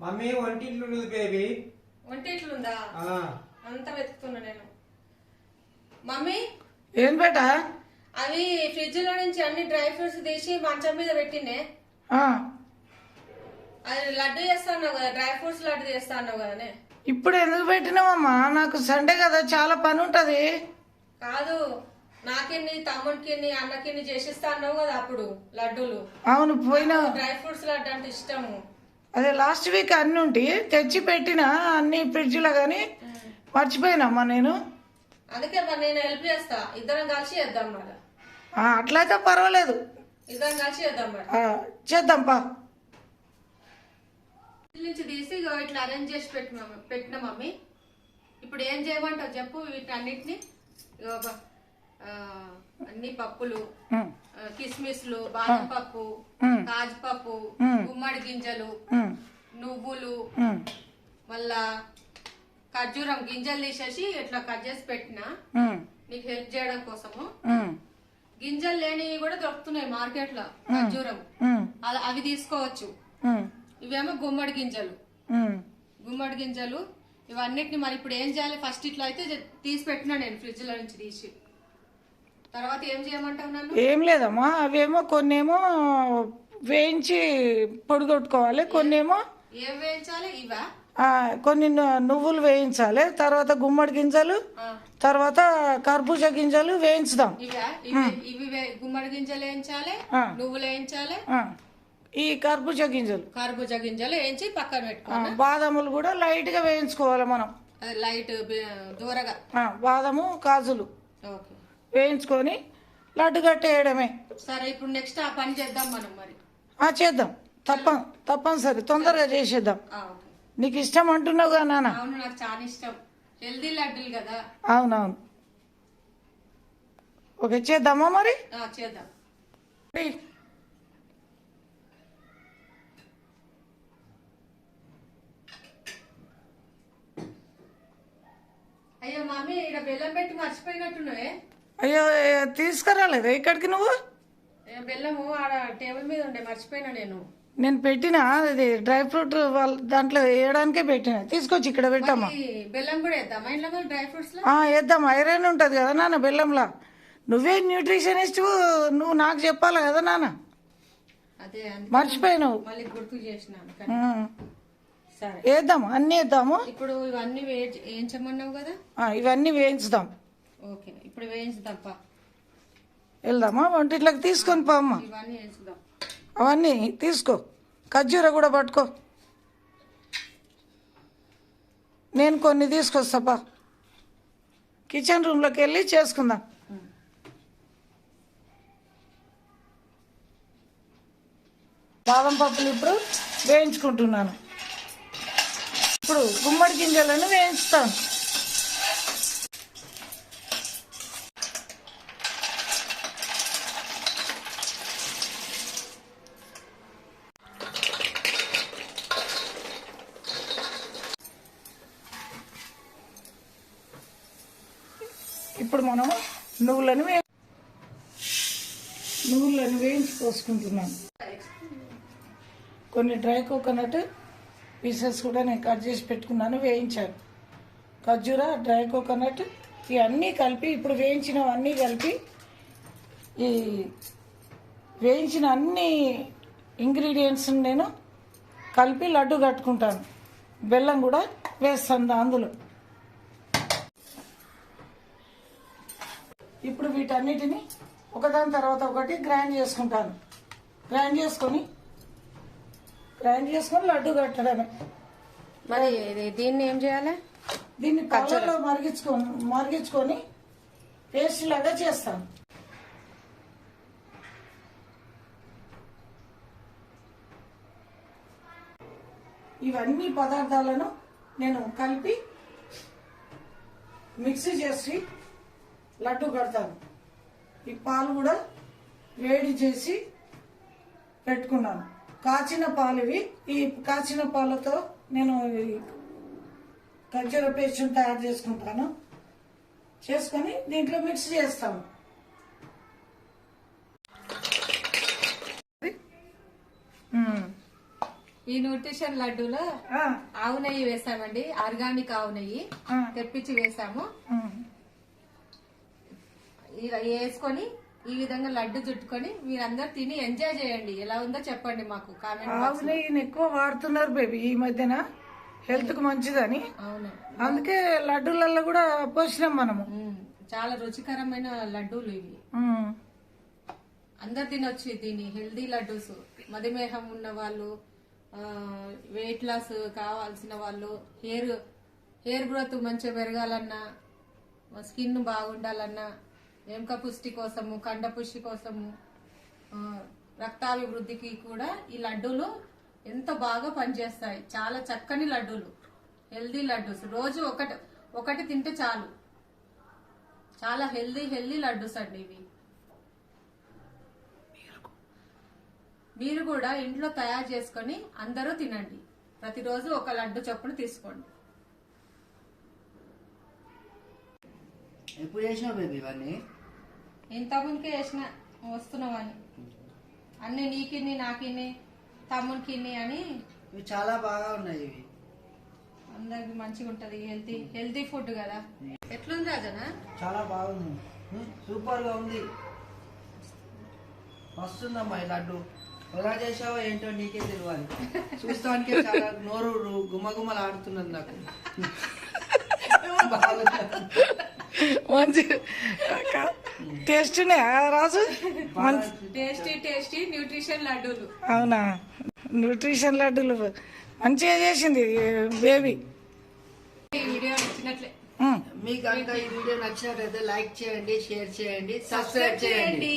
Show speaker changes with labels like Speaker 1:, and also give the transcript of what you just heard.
Speaker 1: Mummy వంటింట్లో ఉన్నది baby.
Speaker 2: వంటిట్లుందా
Speaker 1: ఆ,
Speaker 2: అంతా వెతుకుతున్నా నేను. మమ్మీ?
Speaker 3: ఏం బేటా?
Speaker 2: అవి ఫ్రిడ్జ్లో నుంచి అన్ని డ్రై ఫ్రూట్స్ తీసి మంచం మీద పెట్టినే
Speaker 3: ఆ,
Speaker 2: అది లడ్డు చేస్తాను కదా డ్రై ఫ్రూట్స్ లడ్డు చేస్తాను కదనే.
Speaker 3: ఇప్పుడు ఎందుకు పెట్టినావమ్మా? నాకు సండే కదా చాలా పని ఉంటది
Speaker 2: కాదు నాకిన్ని తమ్ముడికి అన్నకిన్ని చేసిస్తా అన్నావు కదా అప్పుడు లడ్డూలు.
Speaker 3: అవును పోయినా
Speaker 2: డ్రై ఫ్రూట్స్ లడ్డు అంటే ఇష్టము.
Speaker 3: అదే లాస్ట్ వీక్ అన్ని ఉంటి తెచ్చి పెట్టిన అన్ని ఫ్రిడ్జ్లో కానీ మర్చిపోయినమ్మా నేను.
Speaker 2: అందుకే మరి నేను హెల్ప్ చేస్తా. ఇద్దరం కలిసి చేద్దాం మరి.
Speaker 3: అట్లయితే పర్వాలేదు.
Speaker 2: ఇద్దరం కలిసి చేద్దాం మరి.
Speaker 3: చేద్దాం పా.
Speaker 2: నుంచి తీసి ఇగో ఇట్లా అరేంజ్ చేసి పెట్టిన పెట్టిన మమ్మీ. ఇప్పుడు ఏం చేయమంటావు చెప్పు వీటన్నిటిని ఇగో బ- ఆ, అన్ని పప్పులు కిస్మిస్లు బాదం పప్పు కాజు పప్పు. గుమ్మడి గింజలు నువ్వులు మళ్ళా ఖర్జూరం గింజలు తీసేసి ఇట్లా కట్ చేసి పెట్టిన నీకు హెల్ప్ చేయడం కోసము. గింజలు లేనివి కూడా దొరుకుతున్నాయి మార్కెట్లో ఖర్జూరం. అవి తీసుకోవచ్చు. ఇవేమో గుమ్మడి గింజలు. గుమ్మడి గింజలు ఇవన్నిటిని మరి ఇప్పుడు ఏం చేయాలి? ఫస్ట్ ఇట్లా అయితే తీసి పెట్టినా నేను ఫ్రిడ్జ్లో నుంచి తీసి. తర్వాత ఏం చేయమంటావు నన్ను?
Speaker 3: ఏం లేదమ్మా అవేమో కొన్నేమో వేయించి పొడి కొట్టుకోవాలి కొన్నేమో
Speaker 2: ఏం వేయించాలి? ఇవా?
Speaker 3: కొన్ని నువ్వులు వేయించాలి తర్వాత గుమ్మడి గింజలు తర్వాత కర్బూజా గింజలు వేయించుదాం.
Speaker 2: ఇవా? ఇవి ఇవి వే- గుమ్మడి గింజలు వేయించాలి. నువ్వులు వేయించాలి
Speaker 3: ఈ కర్బూజా గింజలు.
Speaker 2: కర్బూజా గింజలు వేయించి పక్కన
Speaker 3: ఆ,
Speaker 2: పెట్టుకోవాలి?
Speaker 3: బాదాములు కూడా లైట్గా వేయించుకోవాలి మనం.
Speaker 2: లైట్ దూరగా?
Speaker 3: బాదము కాజులు.
Speaker 2: ఓకే.
Speaker 3: వేయించుకొని లడ్డు కట్టేయడమే.
Speaker 2: సరే ఇప్పుడు నెక్స్ట్ ఆ పని చేద్దాం మనం మరి.
Speaker 3: ఆ, చేద్దాం. తప్ప తప్పనిసరి. తొందరగా చేసేద్దాం. నీకు ఇష్టం అంటున్నావు కదా నాన్న?
Speaker 2: అవును నాకు చాలా ఇష్టం. హెల్దీ లడ్డూలు కదా.
Speaker 3: అవునవును. ఓకే చేద్దామా మరి?
Speaker 2: ఆ, చేద్దాం. అయ్యో మమ్మీ ఇక్కడ బెల్లం పెట్టి మర్చిపోయినట్టున్నావే.
Speaker 3: అయ్యో తీసుకురాలేదా ఇక్కడికి నువ్వు?
Speaker 2: బెల్లము ఆడ టేబుల్ మీద ఉండే మర్చిపోయినా నేను.
Speaker 3: నేను పెట్టిన అది డ్రై ఫ్రూట్ వాళ్ళ దాంట్లో వేయడానికే పెట్టిన. తీసుకొచ్చి ఇక్కడ పెట్టమ్మా
Speaker 2: ఈ బెల్లం కూడా వేద్దామా? ఇంట్లో డ్రై ఫ్రూట్స్
Speaker 3: వేద్దాం. ఐరన్ ఉంటుంది కదా నాన్న బెల్లంలా. నువ్వే న్యూట్రిషనిస్ట్ నువ్వు నాకు చెప్పాలి కదా నాన్న? మర్చిపోయినావు.
Speaker 2: మళ్ళీ గుర్తు చేసినాను. సరే.
Speaker 3: వేద్దాం అన్నీ వేద్దాము?
Speaker 2: ఇప్పుడు ఇవన్నీ వేయించమన్నావు కదా?
Speaker 3: ఇవన్నీ వేయించుదాం.
Speaker 2: ఓకే. ఇప్పుడు వేయించుదాంపా
Speaker 3: వెళ్దామా? వంటిట్లోకి తీసుకొని పోమ్మా.
Speaker 2: ఇవన్నీ వేయించుదాం
Speaker 3: అవన్నీ తీసుకో. ఖర్జూర కూడా పట్టుకో. నేను కొన్ని తీసుకొస్తాపా. కిచెన్ రూమ్లోకి వెళ్ళి చేసుకుందాం. బాదం పప్పులు ఇప్పుడు వేయించుకుంటున్నాను. ఇప్పుడు గుమ్మడి గింజలను వేయించుతాను. ఇప్పుడు మనం నువ్వులను వే నువ్వులను వేయించి పోసుకుంటున్నాను కొన్ని డ్రై కోకోనట్ పీసెస్ కూడా నేను కట్ చేసి పెట్టుకున్నాను వేయించాను. ఖర్జూర డ్రై కోకోనట్ ఇవన్నీ కలిపి ఇప్పుడు వేయించినవన్నీ కలిపి ఈ వేయించిన అన్ని ఇంగ్రీడియంట్స్ని నేను కలిపి లడ్డు కట్టుకుంటాను. బెల్లం కూడా వేస్తాను అందులో. ఇప్పుడు వీటన్నిటిని ఒకదాని తర్వాత ఒకటి గ్రైండ్ చేసుకుంటాను. గ్రైండ్ చేసుకొని గ్రైండ్ చేసుకొని లడ్డు కట్టడమే.
Speaker 2: మరి దీన్ని ఏం చేయాలి?
Speaker 3: దీన్ని కళ్ళలో మరిగించుకొని మరిగించుకొని పేస్ట్ లాగా చేస్తాను. ఇవన్నీ పదార్థాలను నేను కలిపి మిక్సీ చేసి లడ్డు కడతాను ఈ పాలు కూడా వేడి చేసి పెట్టుకున్నాను. కాచిన పాలు ఇవి ఈ కాచిన పాలతో నేను ఖర్జూర పేస్ట్ తయారు చేసుకుంటాను. చేసుకొని దీంట్లో మిక్స్ చేస్తాను.
Speaker 2: ఈ న్యూట్రిషన్ లడ్డూలో ఆవు నెయ్యి వేసామండి. ఆర్గానిక్ ఆవు నెయ్యి తెప్పించి వేసాము. ఇలా వేసుకొని ఈ విధంగా లడ్డు చుట్టుకొని మీరందరూ తిని ఎంజాయ్ చేయండి. ఎలా ఉందో చెప్పండి మాకు కామెంట్
Speaker 3: ఆవు నెయ్యిని ఎక్కువ వాడుతున్నారు బేబీ ఈ మధ్యన. హెల్త్కు మంచిదని.
Speaker 2: అవును.
Speaker 3: అందుకే లడ్డూలలో కూడా పోసినాం మనము.
Speaker 2: చాలా రుచికరమైన లడ్డూలు ఇవి. అందరు తినొచ్చు దీని హెల్దీ లడ్డూస్. మధుమేహం ఉన్న వాళ్ళు వెయిట్ లాస్ కావాల్సిన వాళ్ళు హెయిర్ హెయిర్ గ్రోత్ మంచిగా పెరగాలన్నా స్కిన్ బాగుండాలన్నా ఎముక పుష్టి కోసము కండ పుష్టి కోసము రక్తాభివృద్ధికి కూడా ఈ లడ్డూలు ఎంత బాగా పనిచేస్తాయి. చాలా చక్కని లడ్డూలు. హెల్దీ లడ్డూస్. రోజు ఒకటి ఒకటి తింటే చాలు. చాలా హెల్దీ హెల్దీ లడ్డూస్ అండి ఇవి. మీరు కూడా ఇంట్లో తయారు చేసుకొని అందరూ తినండి. ప్రతిరోజు ఒక లడ్డు చొప్పున తీసుకోండి.
Speaker 4: ఎప్పుడు చేసినావు బేబీ ఇవన్నీ?
Speaker 2: ఇంత ముందుకే వేసిన వస్తున్నావని. అన్ని నీకిన్ని నాకిన్ని తమ్మునికిన్ని అని
Speaker 4: ఇవి చాలా బాగా ఉన్నాయి ఇవి.
Speaker 2: అందరికి మంచిగా ఉంటది హెల్తీ హెల్తీ ఫుడ్ కదా. ఎట్లుంది రాజనా
Speaker 4: చాలా బాగుంది. సూపర్గా ఉంది. వస్తుందమ్మా ఈ లడ్డు. ఎలా చేసావో ఏంటో నీకే తెలియాలి. చూస్తానికే చాలా నోరు గుమ్మగుమ్మలు ఆడుతున్నది నాకు. బాగుంది.
Speaker 3: మంచి taste Raju?
Speaker 2: Tasty tasty nutrition లడ్డూలు.
Speaker 3: అవునా? న్యూట్రిషన్ లడ్డూలు. మంచిగా చేసింది బేబీ.
Speaker 2: ఈ వీడియో నచ్చినట్లే.
Speaker 3: ఉమ్.
Speaker 4: మీకు కనుక ఈ వీడియో నచ్చినట్లయితే లైక్ చేయండి షేర్ చేయండి సబ్స్క్రైబ్
Speaker 2: చేయండి.